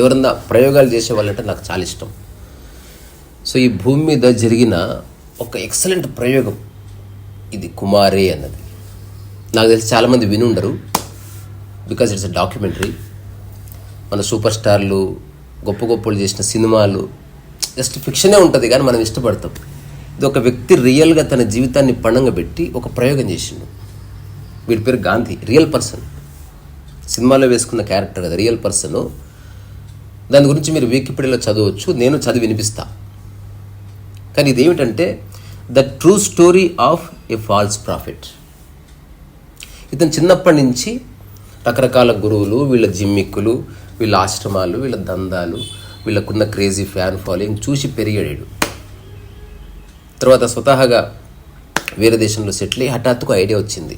ఎవరన్నా ప్రయోగాలు చేసే వాళ్ళంటే నాకు చాలా ఇష్టం. సో ఈ భూమి మీద జరిగిన ఒక ఎక్సలెంట్ ప్రయోగం ఇది కుమారే అన్నది. నాకు తెలిసి చాలామంది వినుండరు. Because it's a documentary. మన సూపర్ స్టార్లు గొప్ప గొప్పలు చేసిన సినిమాలు జస్ట్ ఫిక్షనే ఉంటుంది కానీ మనం ఇష్టపడతాం. ఒక వ్యక్తి రియల్గా తన జీవితాన్ని పణంగా పెట్టి ఒక ప్రయోగం చేసిండు. వీడి పేరు గాంధీ రియల్ పర్సన్. సినిమాలో వేసుకున్న క్యారెక్టర్ కదా రియల్ పర్సన్. దాని గురించి మీరు వికీపీడియాలో చదవచ్చు నేను చదివి వినిపిస్తా. కానీ ఇదేమిటంటే the true story of a false prophet. ఇతను చిన్నప్పటి నుంచి రకరకాల గురువులు వీళ్ళ జిమ్మిక్కులు వీళ్ళ ఆశ్రమాలు వీళ్ళ దందాలు వీళ్ళకున్న క్రేజీ ఫ్యాన్ ఫాలోయింగ్ చూసి పెరిగాడు. తర్వాత స్వతహాగా వేరే దేశంలో సెటిల్ అయ్యి హఠాత్తుకు ఐడియా వచ్చింది.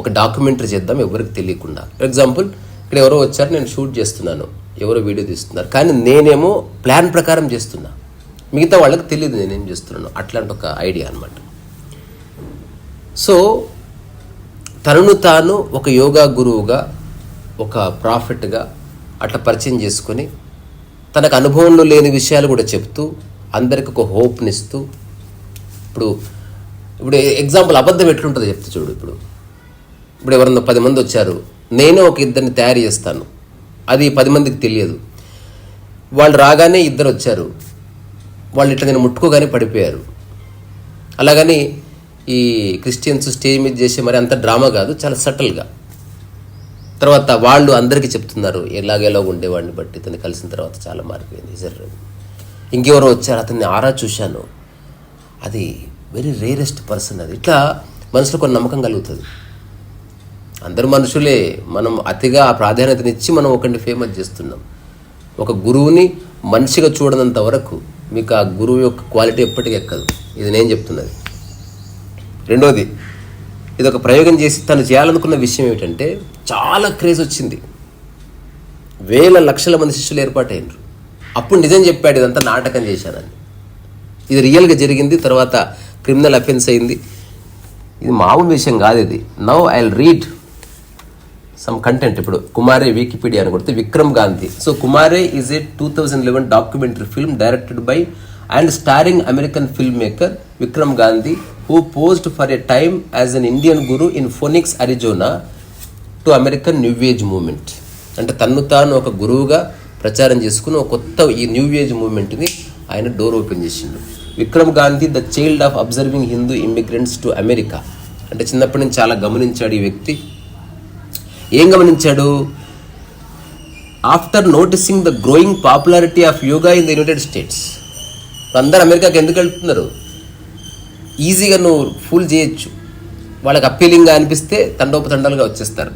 ఒక డాక్యుమెంటరీ చేద్దాం ఎవరికి తెలియకుండా. ఫర్ ఎగ్జాంపుల్ ఇక్కడ ఎవరో వచ్చారు నేను షూట్ చేస్తున్నాను. ఎవరో వీడియో తీస్తున్నారు. కానీ నేనేమో ప్లాన్ ప్రకారం చేస్తున్నా. మిగతా వాళ్ళకి తెలియదు నేనేం చేస్తున్నాను. అట్లాంటి ఒక ఐడియా అనమాట సో తనను తాను ఒక యోగా గురువుగా ఒక ప్రాఫిట్గా అట్లా పరిచయం చేసుకొని తనకు అనుభవంలో లేని విషయాలు కూడా చెప్తూ అందరికి ఒక హోప్నిస్తూ ఇప్పుడు ఇప్పుడు ఎగ్జాంపుల్ అబద్ధం ఎట్లుంటుందో చెప్తే చూడు ఇప్పుడు. ఇప్పుడు ఎవరన్నా పది మంది వచ్చారు నేనే ఒక ఇద్దరిని తయారు చేస్తాను. అది పది మందికి తెలియదు. వాళ్ళు రాగానే ఇద్దరు వచ్చారు. వాళ్ళు ఇట్లా నేను ముట్టుకోగానే పడిపోయారు. అలాగని ఈ క్రిస్టియన్స్ స్టేజ్ మీద చేసే మరి అంత డ్రామా కాదు చాలా సటిల్గా తర్వాత వాళ్ళు అందరికీ చెప్తున్నారు ఎలాగెలా ఉండేవాడిని బట్టి ఇతను కలిసిన తర్వాత చాలా మారిపోయింది జర్ర ఇంకెవరో వచ్చారు అతన్ని ఆరా చూశాను. అది వెరీ రేరెస్ట్ పర్సన్ అది. ఇట్లా మనసులో కొన్ని నమ్మకం కలుగుతుంది. అందరు మనుషులే మనం అతిగా ప్రాధాన్యతనిచ్చి మనం ఒకరిని ఫేమస్ చేస్తున్నాం. ఒక గురువుని మనిషిగా చూడనంత వరకు మీకు ఆ గురువు యొక్క క్వాలిటీ ఎప్పటికీ ఎక్కదు. ఇది నేను చెప్తున్నది. రెండోది ఇది ఒక ప్రయోగం చేసి తను చేయాలనుకున్న విషయం ఏమిటంటే చాలా క్రేజ్ వచ్చింది. వేల లక్షల మంది శిష్యులు ఏర్పాటైనరు. అప్పుడు నిజం చెప్పాడు ఇదంతా నాటకం చేశానని. ఇది రియల్గా జరిగింది తర్వాత క్రిమినల్ అఫెన్స్ అయింది. ఇది మామూలు విషయం కాదు ఇది. Now I read some content ఇప్పుడు కుమారే వికీపీడియా అని కొడితే Vikram Gandhi. So Kumare is a two thousand eleven documentary film directed by and starring American film maker Vikram Gandhi who posed for a time as an Indian guru in Phoenix Arizona to American new age movement అంటే తన్ను తాను ఒక గురువుగా ప్రచారం చేసుకుని ఒక కొత్త ఈ న్యూ ఏజ్ మూమెంట్ని ఆయన డోర్ ఓపెన్ చేసిండు. Vikram Gandhi the child of observing Hindu immigrants to America. అంటే చిన్నప్పటి నుంచి చాలా గమనించాడు ఈ వ్యక్తి. ఏం గమనించాడు? After noticing the growing popularity of yoga in the United States. అందరు అమెరికాకి ఎందుకు వెళ్తున్నారు? ఈజీగా నువ్వు ఫుల్ చేయొచ్చు. వాళ్ళకి అప్పీలింగ్గా అనిపిస్తే తండోపతండాలుగా వచ్చేస్తారు.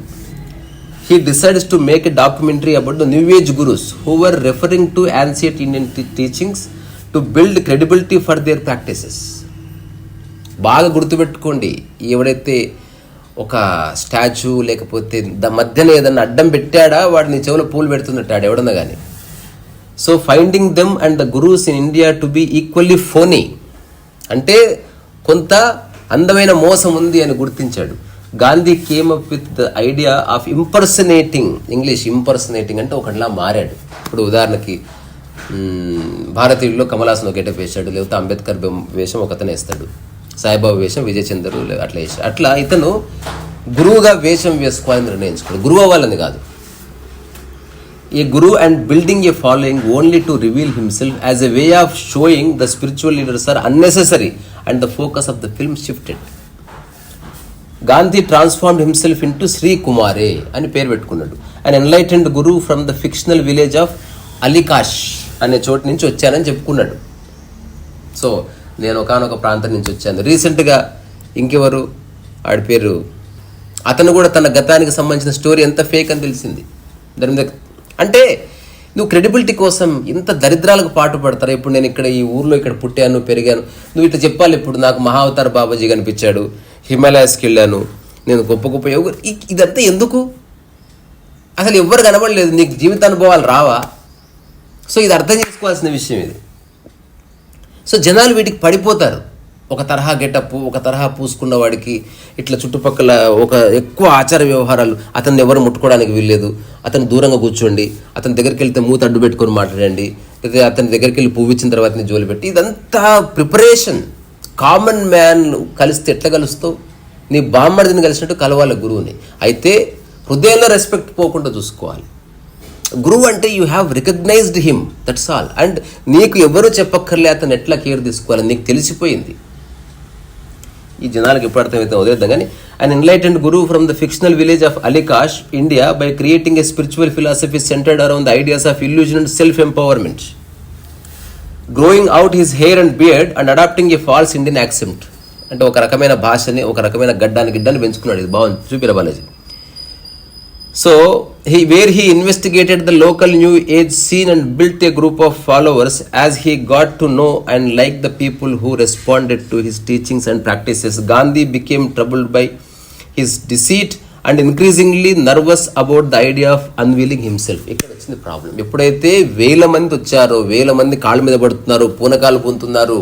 He decides to make a documentary about the new age gurus who are referring to ancient Indian teachings to build credibility for their practices బాగా గుర్తుపెట్టుకోండి ఎవడైతే ఒక స్టాచ్యూ లేకపోతే ద మధ్యన ఏదన్నా అడ్డం పెట్టాడా వాడిని చెవులో పూలు పెడుతున్నట్టాడు ఎవడన్నా కానీ so finding them and the gurus in India to be equally phony అంటే కొంత అందమైన మోసం ఉంది అని గుర్తించాడు. Gandhi came up with the idea of impersonating English impersonating అంటే ఒకటిలా మారాడు. ఇప్పుడు ఉదాహరణకి భారతీయుల్లో కమలాసన్ ఒక గెటప్ వేశాడు లేకపోతే అంబేద్కర్ వేషం ఒకతనే వేస్తాడు. సాయిబాబా వేషం విజయ్ చంద్రు అట్లా వేసాడు అట్లా ఇతను గురువుగా వేషం వేసుకోవాలని నిర్ణయించుకోడు గురువు అవ్వాలని కాదు. A guru and building a following only to reveal himself as a way of showing the spiritual leaders are unnecessary and the focus of the film shifted. Gandhi transformed himself into Shri Kumare అని పేరు పెట్టుకున్నాడు. And enlightened guru from the fictional village of Alikash. అనే చోటు నుంచి వచ్చానని చెప్పుకున్నాడు. So నేను ఒకనొక ప్రాంతం నుంచి వచ్చాను. రీసెంట్గా ఇంకెవరు? ఆడి పేరు. అతను కూడా తన గతానికి సంబంధించిన స్టోరీ ఎంత ఫేక్ అని తెలిసింది. దాని మీద అంటే నువ్వు క్రెడిబిలిటీ కోసం ఇంత దరిద్రాలకు పాటు పడతారు ఇప్పుడు నేను ఇక్కడ ఈ ఊర్లో ఇక్కడ పుట్టాను పెరిగాను. నువ్వు ఇట్లా చెప్పాలి ఇప్పుడు. నాకు మహావతార బాబాజీ కనిపించాడు. హిమాలయాస్కి వెళ్ళాను. నేను గొప్ప గొప్ప ఇదంతా ఎందుకు? అసలు ఎవ్వరు కనబడలేదు. నీకు జీవితానుభవాలు రావా? సో ఇది అర్థం చేసుకోవాల్సిన విషయం ఇది. సో జనాలు వీటికి పడిపోతారు. ఒక తరహా గెటప్ ఒక తరహా పూసుకున్న వాడికి ఇట్లా చుట్టుపక్కల ఒక ఎక్కువ ఆచార వ్యవహారాలు అతన్ని ఎవరు ముట్టుకోవడానికి వీల్లేదు అతను దూరంగా కూర్చోండి అతని దగ్గరికి వెళ్తే మూత అడ్డు పెట్టుకొని మాట్లాడండి లేదా అతని దగ్గరికి వెళ్ళి పువ్వు ఇచ్చిన తర్వాత జోలి పెట్టి ఇదంతా ప్రిపరేషన్. కామన్ మ్యాన్ కలిస్తే ఎట్లా కలుస్తావు? నీ బామ్మడిని కలిసినట్టు కలవాలి గురువుని. అయితే హృదయంలో రెస్పెక్ట్ పోకుండా చూసుకోవాలి. గురువు అంటే you have recognized him that's all and నీకు ఎవరు చెప్పక్కర్లే అతను ఎట్లా కేర్ తీసుకోవాలని నీకు తెలిసిపోయింది. ఈ జనాలకు ఎప్పుడు అర్థమైతే వదిలేద్దాం కానీ and enlightened guru from the fictional village of Alikash India by creating a spiritual philosophy centered around the ideas of illusion and self empowerment growing out his hair and beard and adopting a false Indian accent అంటే ఒక రకమైన భాషని ఒక రకమైన గడ్డాన్ని గిడ్డాన్ని పెంచుకున్నాడు. ఇది బాగుంది. చూపిరా Balaji. So he where he investigated the local new age scene and built a group of followers as he got to know and like the people who responded to his teachings and practices Gandhi became troubled by his deceit and increasingly nervous about the idea of unveiling himself ఇక్కడ వచ్చింది problem ఎప్పుడైతే వేల మంది వచ్చారో వేల మంది కాళ్ళ మీద పడుతున్నారు పూనకాలు పొందుతున్నారు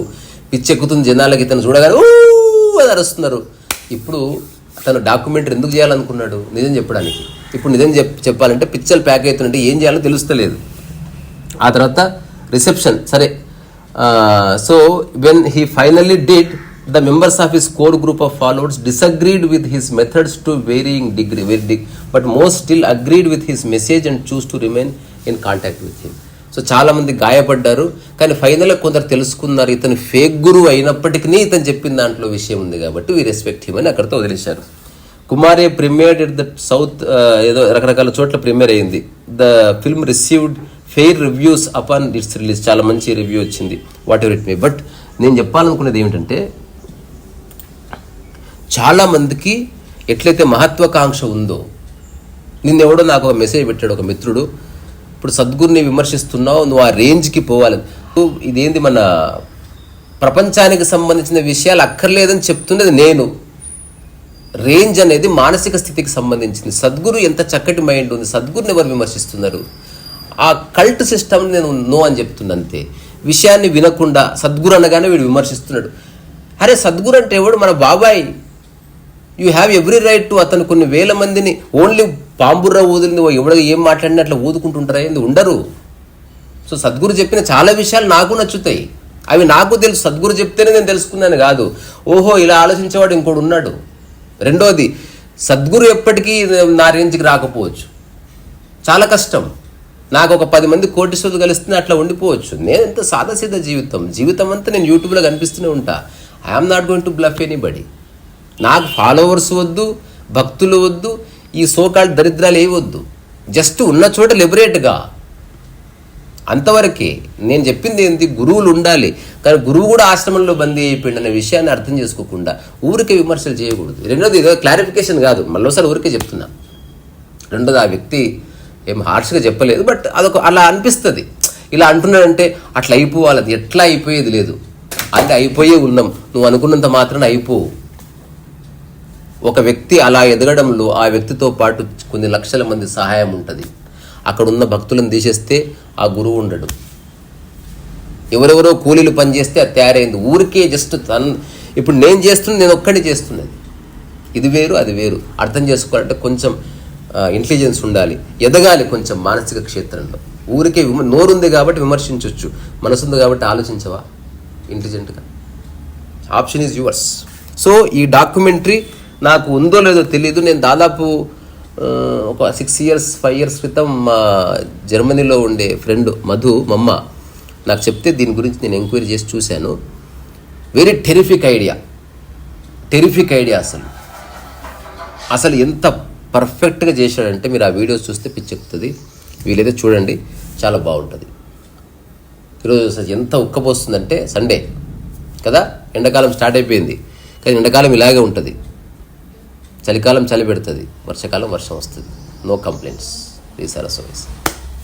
పిచ్చెక్కుతున్న జనాలకి తను చూడగానే ఊ అని అరుస్తున్నారు. ఇప్పుడు అతను డాక్యుమెంటరీ ఎందుకు చేయాలనుకున్నాడు? నిజం చెప్పడానికి. ఇప్పుడు నిజం చెప్ చెప్పాలంటే పిక్చర్ ప్యాక్ అవుతుంటే ఏం చేయాలో తెలుస్తలేదు. ఆ తర్వాత రిసెప్షన్ సరే. So when he finally did the members of his core group of followers disagreed with his methods to varying degree very dig but most still agreed with his message and choose to remain in contact with him so చాలామంది గాయపడ్డారు కానీ ఫైనల్గా కొందరు తెలుసుకున్నారు ఇతను fake గురువు అయినప్పటికీ ఇతను చెప్పిన దాంట్లో విషయం ఉంది కాబట్టి వీ రెస్పెక్ట్ హిమ్ అని అక్కడితో వదిలేశారు. కుమారే ప్రీమియర్ ఎట్ ద సౌత్ ఏదో రకరకాల చోట్ల ప్రీమియర్ అయింది. The film received fair reviews upon its release చాలా మంచి రివ్యూ వచ్చింది. Whatever it me but నేను చెప్పాలనుకునేది ఏమిటంటే చాలామందికి ఎట్లయితే మహత్వాకాంక్ష ఉందో నిన్నెవడో నాకు ఒక మెసేజ్ పెట్టాడు ఒక మిత్రుడు. ఇప్పుడు సద్గురుని విమర్శిస్తున్నావు నువ్వు ఆ రేంజ్కి పోవాలి. ఇదేంది మన ప్రపంచానికి సంబంధించిన విషయాలు అక్కర్లేదని చెప్తున్నది నేను. రేంజ్ అనేది మానసిక స్థితికి సంబంధించింది. సద్గురు ఎంత చక్కటి మైండ్ ఉంది సద్గురుని ఎవరు విమర్శిస్తున్నారు? ఆ కల్ట్ సిస్టమ్ నేను నో అని చెప్తున్నా అంతే. విషయాన్ని వినకుండా సద్గురు అనగానే వీడు విమర్శిస్తున్నాడు. అరే సద్గురు అంటే ఎవడు? మన బాబాయ్. You have every right to అతను కొన్ని వేల మందిని ఓన్లీ పాంబుర్ర ఊదింది ఎవడ ఏం మాట్లాడినా అట్లా ఊదుకుంటుంటారా? ఏంది? ఉండరు. సో సద్గురు చెప్పిన చాలా విషయాలు నాకు నచ్చుతాయి. అవి నాకు తెలుసు. సద్గురు చెప్తేనే నేను తెలుసుకున్నాను కాదు. ఓహో ఇలా ఆలోచించేవాడు ఇంకోడు ఉన్నాడు. రెండోది సద్గురు ఎప్పటికీ నా రేంజ్కి రాకపోవచ్చు. చాలా కష్టం. నాకు ఒక పది మంది కోటిసోలు కలిస్తే అట్లా ఉండిపోవచ్చు. నేను ఎంత సాదాసీదా జీవితం? జీవితం అంతా నేను యూట్యూబ్లో కనిపిస్తూనే ఉంటా. I'm not going to bluff anybody నాకు ఫాలోవర్స్ వద్దు భక్తులు వద్దు ఈ సోకాల్ దరిద్రాలు ఏవి వద్దు. జస్ట్ ఉన్న చోట లిబరేట్గా అంతవరకే నేను చెప్పింది ఏంటి గురువులు ఉండాలి. కానీ గురువు కూడా ఆశ్రమంలో బందీ అయిపోయింది అనే విషయాన్ని అర్థం చేసుకోకుండా ఊరికే విమర్శలు చేయకూడదు. రెండోది ఏదో క్లారిఫికేషన్ కాదు. మళ్ళీసారి ఊరికే చెప్తున్నా. రెండోది ఆ వ్యక్తి ఏం హార్ష్గా చెప్పలేదు బట్ అదొక అలా అనిపిస్తుంది. ఇలా అంటున్నాడంటే అట్లా అయిపోవాలి అది ఎట్లా అయిపోయేది లేదు. అంటే అయిపోయే ఉన్నాం. నువ్వు అనుకున్నంత మాత్రమే అయిపోవు ఒక వ్యక్తి అలా ఎదగడంలో ఆ వ్యక్తితో పాటు కొన్ని లక్షల మంది సహాయం ఉంటుంది. అక్కడ ఉన్న భక్తులను తీసేస్తే ఆ గురువు ఉండడు. ఎవరెవరో కూలీలు పనిచేస్తే అది తయారైంది. ఊరికే జస్ట్ తన్ ఇప్పుడు నేను చేస్తుంది నేను ఒక్కడే చేస్తున్నది. ఇది వేరు అది వేరు. అర్థం చేసుకోవాలంటే కొంచెం ఇంటెలిజెన్స్ ఉండాలి. ఎదగాలి కొంచెం మానసిక క్షేత్రంలో. ఊరికే విమ నోరుంది కాబట్టి విమర్శించవచ్చు మనసు ఉంది కాబట్టి ఆలోచించవా? ఇంటెలిజెంట్గా ఆప్షన్ ఈజ్ యువర్స్ సో ఈ డాక్యుమెంటరీ నాకు ఉందో లేదో తెలియదు నేను దాదాపు ఒక సిక్స్ ఇయర్స్ ఫైవ్ ఇయర్స్ క్రితం మా జర్మనీలో ఉండే ఫ్రెండ్ మధు మమ్మ నాకు చెప్తే దీని గురించి నేను ఎంక్వైరీ చేసి చూశాను. Very terrific idea terrific idea అసలు. అసలు ఎంత పర్ఫెక్ట్గా చేశాడంటే మీరు ఆ వీడియోస్ చూస్తే పిచ్చెక్కుతుంది వీలైతే చూడండి చాలా బాగుంటుంది. ఈరోజు అసలు ఎంత ఉక్కపోస్తుందంటే సండే కదా? ఎండాకాలం స్టార్ట్ అయిపోయింది. కానీ ఎండాకాలం ఇలాగే ఉంటుంది. చలికాలం చలి పెడుతుంది వర్షాకాలం వర్షం వస్తుంది. నో కంప్లైంట్స్ ఈ సరస్వతి